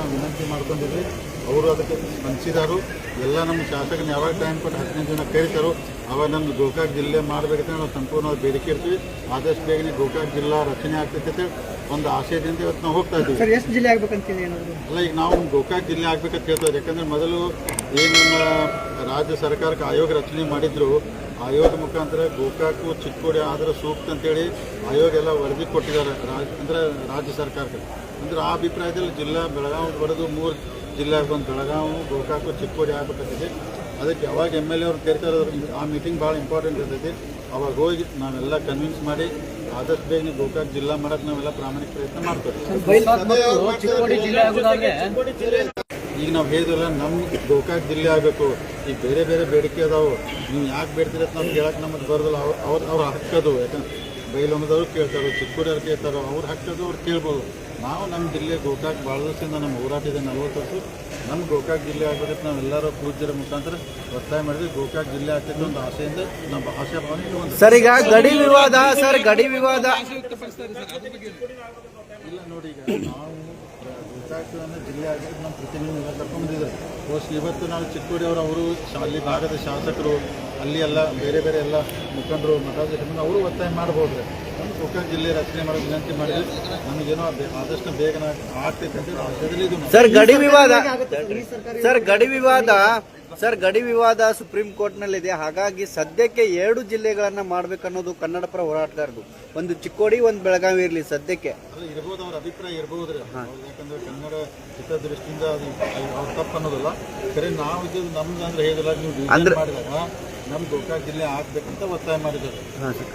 ನಾವು ವಿನಂತಿ ಮಾಡ್ಕೊಂಡಿದ್ವಿ. ಅವರು ಅದಕ್ಕೆ ಸ್ಪಂದಿಸಿದಾರು ಎಲ್ಲ ನಮ್ಮ ಶಾಸಕನ ಯಾವಾಗ ಟೈಮ್ ಕೊಟ್ಟು ಹದಿನೈದು ಜನ ಕರೀತಾರೋ ಅವಾಗ ನಮ್ಮ ಗೋಕಾಕ್ ಜಿಲ್ಲೆ ಮಾಡಬೇಕಂತ ನಾವು ಸಂಪೂರ್ಣವಾಗಿ ಬೇಡಿಕೆ ಇರ್ತೀವಿ. ಆದಷ್ಟು ಬೇಗನೆ ಗೋಕಾಕ್ ಜಿಲ್ಲಾ ರಚನೆ ಆಗ್ತೈತೆ ಒಂದು ಆಶಯದಿಂದ ಇವತ್ತು ನಾವು ಹೋಗ್ತಾ ಇದ್ದೀವಿ. ಸರ್ ಎಷ್ಟು ಜಿಲ್ಲೆ ಆಗ್ಬೇಕಂತ ಅಲ್ಲ ಈಗ ನಾವು ಗೋಕಾಕ್ ಜಿಲ್ಲೆ ಆಗ್ಬೇಕಂತ ಹೇಳ್ತಾರೆ ಯಾಕಂದ್ರೆ ಮೊದಲು ಏನು ನಮ್ಮ ರಾಜ್ಯ ಸರ್ಕಾರಕ್ಕೆ ಆಯೋಗ ರಚನೆ ಮಾಡಿದ್ರು ಆಯೋಗ ಮುಖಾಂತರ ಗೋಕಾಕು ಚಿಕ್ಕೋಡಿ ಆದರೆ ಸೂಕ್ತ ಅಂತೇಳಿ ಆಯೋಗ ಎಲ್ಲ ವರದಿ ಕೊಟ್ಟಿದ್ದಾರೆ ರಾಜ್ಯ ಅಂದ್ರೆ ರಾಜ್ಯ ಸರ್ಕಾರಕ್ಕೆ. ಅಂದ್ರೆ ಆ ಅಭಿಪ್ರಾಯದಲ್ಲಿ ಜಿಲ್ಲಾ ಬೆಳಗಾವಿ ಬರೆದು ಮೂರು ಜಿಲ್ಲೆ ಬಂದು ಬೆಳಗಾವಿ ಗೋಕಾಕು ಚಿಕ್ಕೋಡಿ ಆಗಬೇಕಾಗಿದೆ ಅದಕ್ಕೆ ಯಾವಾಗ ಎಂ ಎಲ್ ಎ ಅವ್ರು ಕರಿತಾರೆ ಆ ಮೀಟಿಂಗ್ ಭಾಳ ಇಂಪಾರ್ಟೆಂಟ್ ಇರ್ತೈತಿ. ಅವಾಗ ಹೋಗಿ ನಾವೆಲ್ಲ ಕನ್ವಿನ್ಸ್ ಮಾಡಿ ಆದಷ್ಟು ಬೇಗ ಗೋಕಾಕ್ ಜಿಲ್ಲಾ ಮಾಡಕ್ಕೆ ನಾವೆಲ್ಲ ಪ್ರಾಮಾಣಿಕ ಪ್ರಯತ್ನ ಮಾಡ್ತೇವೆ. ಚಿಕ್ಕೋಡಿ ಜಿಲ್ಲೆ ಆಗೋದಾದ್ರೆ ಈಗ ನಾವು ಹೇಳಿದ್ರಲ್ಲ ನಮ್ಮ ಗೋಕಾಕ್ ಜಿಲ್ಲೆ ಆಗಬೇಕು. ಈಗ ಬೇರೆ ಬೇರೆ ಬೇಡಿಕೆ ಅದಾವು. ನೀವು ಯಾಕೆ ಬೇಡ್ತೀರ ಅಂತ ನಮ್ಗೆ ಹೇಳಕ್ಕೆ ನಮಗೆ ಬರೋದಿಲ್ಲ. ಅವ್ರು ಅವ್ರು ಅವ್ರು ಹಾಕೋದು ಯಾಕಂದ್ರೆ ಬೈಲೊಮ್ಮದವ್ರು ಕೇಳ್ತಾರೋ ಚಿಕ್ಕೂರವ್ರು ಕೇಳ್ತಾರೋ ಅವ್ರು ಹಾಕೋದು ಅವ್ರು ಕೇಳ್ಬೋದು. ನಾವು ನಮ್ಮ ಜಿಲ್ಲೆ ಗೋಕಾಕ್ ಭಾಳ ದಿವಸದಿಂದ ನಮ್ಮ ಹೋರಾಟ ಇದೆ ನಲ್ವತ್ತು ವರ್ಷ. ನಮ್ಮ ಗೋಕಾಕ್ ಜಿಲ್ಲೆ ಆಗಬೇಕಂತ ನಾವೆಲ್ಲರೂ ಪೂಜ್ಯರ ಮುಖಾಂತರ ಒತ್ತಾಯ ಮಾಡಿದ್ವಿ. ಗೋಕಾಕ್ ಜಿಲ್ಲೆ ಆಗ್ತಿದ್ದ ಒಂದು ಆಸೆಯಿಂದ ನಮ್ಮ ಆಶಾ ಭಾವನೆ. ಸರ್ ಈಗ ಗಡಿ ವಿವಾದ ಸರ್ ಗಡಿ ವಿವಾದ. ಇಲ್ಲ ನೋಡಿ ಈಗ ನಾವು ಜಿಲ್ಲೆ ಆಗಿದ್ದು ನಮ್ಮ ಪ್ರತಿನಿಧಿ ಎಲ್ಲ ಕರ್ಕೊಂಡ್ಬಂದಿದ್ದಾರೆ ಹೋಸ್ ಇವತ್ತು ನಾವು ಚಿಕ್ಕೋಡಿಯವರು ಅವರು ಅಲ್ಲಿ ಭಾಗದ ಶಾಸಕರು ಅಲ್ಲಿ ಎಲ್ಲ ಬೇರೆ ಬೇರೆ ಎಲ್ಲ ಮುಖಂಡರು ಮಠಾಧೀಶರು ಅವರು ಒತ್ತಾಯ ಮಾಡ್ಬೋದು ನಮ್ಮ ಗೋಕಾಕ್ ಜಿಲ್ಲೆ ರಚನೆ ಮಾಡೋ ವಿನಂತಿ ಮಾಡಿದ್ರೆ. ನಮಗೇನೋ ಆದಷ್ಟು ಬೇಗನ ಆಗ್ತೈತೆ ಅಂತ ಸರ್ ಗಡಿ ವಿವಾದ ಸರ್? ಗಡಿ ವಿವಾದ ಸರ್ ಗಡಿ ವಿವಾದ ಸುಪ್ರೀಂ ಕೋರ್ಟ್ ನಲ್ಲಿದೆ ಹಾಗಾಗಿ ಸದ್ಯಕ್ಕೆ ಎರಡು ಜಿಲ್ಲೆಗಳನ್ನ ಮಾಡ್ಬೇಕನ್ನೋದು ಕನ್ನಡ ಪರ ಹೋರಾಟಗಾರರು. ಒಂದು ಚಿಕ್ಕೋಡಿ ಒಂದು ಬೆಳಗಾವಿ ಇರಲಿ ಸದ್ಯಕ್ಕೆ. ಇರ್ಬೋದು ಅವ್ರ ಅಭಿಪ್ರಾಯ ಇರ್ಬೋದು ಯಾಕಂದ್ರೆ ಕನ್ನಡ ಹಿತದೃಷ್ಟಿಯಿಂದ ಅವ್ರ ತಪ್ಪು ಅನ್ನೋದಿಲ್ಲ ಖರೆ ನಾವು ನಮ್ದು ಅಂದ್ರೆ ಹೇಗಿಲ್ಲ ನೀವು ಮಾಡಿದಾಗ ನಮ್ಮ ಗೋಕಾಕ್ ಜಿಲ್ಲೆ ಆಗಬೇಕಂತ ಒತ್ತಾಯ ಮಾಡಿದ್ದಾರೆ.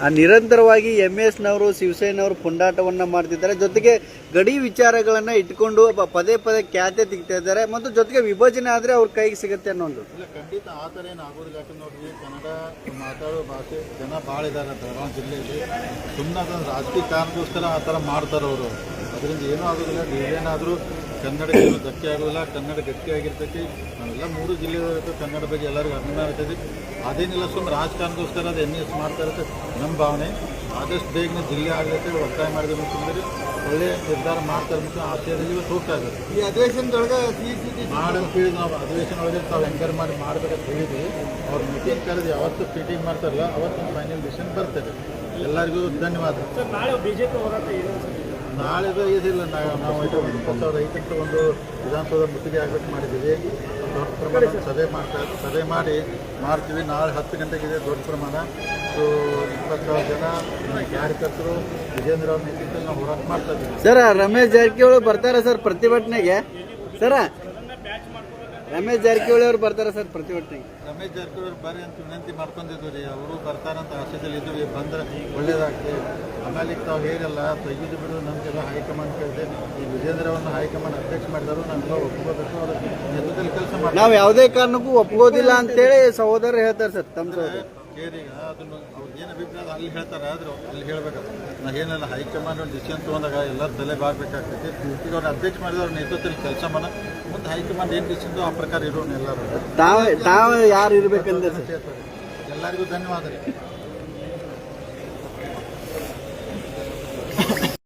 ಆ ನಿರಂತರವಾಗಿ ಎಂ ಎಸ್ ನವರು ಶಿವಸೇನವರು ಪುಂಡಾಟವನ್ನ ಮಾಡ್ತಿದ್ದಾರೆ. ಜೊತೆಗೆ ಗಡಿ ವಿಚಾರಗಳನ್ನ ಇಟ್ಕೊಂಡು ಪ- ಪದೇ ಪದೇ ಖ್ಯಾತೆ ತೆಗಿತಾ ಇದ್ದಾರೆ. ಮತ್ತು ಜೊತೆಗೆ ವಿಭಜನೆ ಆದ್ರೆ ಅವ್ರ ಕೈಗೆ ಸಿಗುತ್ತೆ ಅನ್ನೋ ಒಂದು. ಇಲ್ಲ ಖಂಡಿತ ಆ ಥರ ಏನು ಆಗೋದಿಲ್ಲ. ಯಾಕಂದ್ರೆ ನೋಡ್ರಿ ಕನ್ನಡ ಮಾತಾಡೋ ಭಾಷೆ ಜನ ಭಾಳ ಇದ್ದಾರೆ ಬೆಳಗಾವಿ ಜಿಲ್ಲೆಯಲ್ಲಿ. ಸುಮ್ಮನೆ ಅದನ್ನು ರಾಜಕೀಯ ಕಾರಣಕ್ಕೋಸ್ಕರ ಆ ಥರ ಮಾಡ್ತಾರೆ ಅವರು. ಅದರಿಂದ ಏನೂ ಆಗೋದಿಲ್ಲ. ಏನಾದರೂ ಕನ್ನಡಕ್ಕೆ ಏನೂ ಧಕ್ಕೆ ಆಗೋದಿಲ್ಲ. ಕನ್ನಡ ಗಟ್ಟಿ ಆಗಿರ್ತೈತಿ. ನಾವೆಲ್ಲ ಮೂರು ಜಿಲ್ಲೆದವರೆಗೂ ಕನ್ನಡ ಬಗ್ಗೆ ಎಲ್ಲರಿಗೂ ಅಭಿಮಾನ ಇರ್ತೈತಿ. ಅದೇನಿಲ್ಲ ಸುಮ್ಮನೆ ರಾಜಕಾರಣಕ್ಕೋಸ್ಕರ ಅದು ಎನ್ ಎಸ್ ಮಾಡ್ತಾ ಇರುತ್ತೆ ನಮ್ಮ ಭಾವನೆ. ಆದಷ್ಟು ಬೇಗ ಜಿಲ್ಲೆ ಆಗಲಿಕ್ಕೆ ಒತ್ತಾಯ ಮಾಡಿದ್ರು ಅಂತಂದ್ರೆ ಒಳ್ಳೆ ನಿರ್ಧಾರ ಮಾಡ್ತಾರೆ ಮತ್ತು ಆಶಯದಲ್ಲಿ ಇವತ್ತು ಹೋಗ್ತಾ ಇದ್ದಾರೆ ಈ ಅಧಿವೇಶನದೊಳಗೆ ಮಾಡಂತ ಹೇಳಿ ನಾವು ಅಧಿವೇಶನ ಒಳಗೆ ತಾವು ಎಂಕರ್ ಮಾಡಿ ಮಾಡಬೇಕಂತ ಹೇಳಿದ್ವಿ. ಅವ್ರು ಮೀಟಿಂಗ್ ಕರೆದು ಯಾವತ್ತು ಮೀಟಿಂಗ್ ಮಾಡ್ತಾರಲ್ಲ ಅವತ್ತು ಫೈನಲ್ ಡಿಸಿಷನ್ ಬರ್ತದೆ. ಎಲ್ಲರಿಗೂ ಧನ್ಯವಾದ. ನಾಳೆ ಬಿಜೆಪಿ ಹೋರಾಟ ಇದೆ ನಾಳೆದು ಇದಿಲ್ಲ ನಾವು ಇದು ಸಾವಿರದ ಐದಕ್ಕೆ ಒಂದು ವಿಧಾನಸೌಧ ಮುತ್ತಿಗೆ ಆಗಬೇಕು ಮಾಡಿದ್ದೀವಿ. ದೊಡ್ಡ ಪ್ರಮಾಣ ಸಭೆ ಮಾಡ್ತಾ ಸಭೆ ಮಾಡಿ ಮಾಡ್ತೀವಿ. ನಾಳೆ ಹತ್ತು ಗಂಟೆಗಿದೆ, ದೊಡ್ಡ ಪ್ರಮಾಣ. ಸೊ ಇಪ್ಪತ್ತು ಸಾವಿರ ಜನ ಕಾರ್ಯಕರ್ತರು, ವಿಜೇಂದ್ರ ಅವ್ರ ನಾವು ಹೋರಾಟ ಮಾಡ್ತಾ ಇದ್ದೀವಿ. ಸರ್, ರಮೇಶ್ ಜಾರಕಿಹೊಳಿ ಬರ್ತಾರೆ ಸರ್ ಪ್ರತಿಭಟನೆಗೆ. ಸರ ರಮೇಶ್ ಜಾರಕಿಹೊಳಿ ಅವರು ಬರ್ತಾರೆ ಸರ್ ಪ್ರತಿಭಟನೆಗೆ ರಮೇಶ್ ಜಾರಕಿಹೊಳಿ ಅವ್ರು ಬರ್ರಿ ಅಂತ ವಿನಂತಿ ಮಾಡ್ಕೊಂಡಿದ್ವಿ ರೀ. ಅವರು ಬರ್ತಾರಂತ ಆಶಯದಲ್ಲಿ ಇದ್ವಿ ಬಂದ್ರೆ ಒಳ್ಳೇದಾಗ್ತದೆ ಆಮೇಲೆ ತಾವು ಹೇಳಿಲ್ಲ ತೆಗೆದು ಬಿಡು ನಮಗೆಲ್ಲ ಹೈಕಮಾಂಡ್ ಕೇಳಿದೆ. ಈ ವಿಜೇಂದ್ರ ಅವ್ರನ್ನ ಹೈಕಮಾಂಡ್ ಅಧ್ಯಕ್ಷ ಮಾಡಿದ್ರು ನಾನು ಒಪ್ಕೋಬೇಕು. ಅವ್ರ ಕೆಲಸ ಮಾಡಿ ನಾವು ಯಾವುದೇ ಕಾರಣಕ್ಕೂ ಒಪ್ಕೋದಿಲ್ಲ ಅಂತೇಳಿ ಸಹೋದರರು ಹೇಳ್ತಾರೆ ಸರ್ ತಮ್ಮ ಕೇರಿ ಅದನ್ನು ಅವ್ರು ಏನು ಅಭಿಪ್ರಾಯ ಅಲ್ಲಿ ಹೇಳ್ತಾರೆ ಆದರೂ ಅಲ್ಲಿ ಹೇಳ್ಬೇಕು ನಾ ಏನೆಲ್ಲ ಹೈಕಮಾಂಡ್ ಒಂದು ಡಿಸಿಷನ್ ತೊಗೊಂಡಾಗ ಎಲ್ಲರೂ ತಲೆ ಬಾಗ್ಬೇಕಾಗ್ತೈತಿ ಈಗ ಅವ್ರು ಅಧ್ಯಕ್ಷ ಮಾಡಿದ್ರೆ ಅವ್ರ ನೇತೃತ್ವದಲ್ಲಿ ಕೆಲಸ ಮಾಡ. ಮುಂದೆ ಹೈಕಮಾಂಡ್ ಏನು ಡಿಸಿಷನ್ ಆ ಪ್ರಕಾರ ಇರೋನು ಎಲ್ಲರೂ. ತಾವು ತಾವು ಯಾರು ಇರಬೇಕಂದ್ರೆ ಎಲ್ಲರಿಗೂ ಧನ್ಯವಾದ ರೀ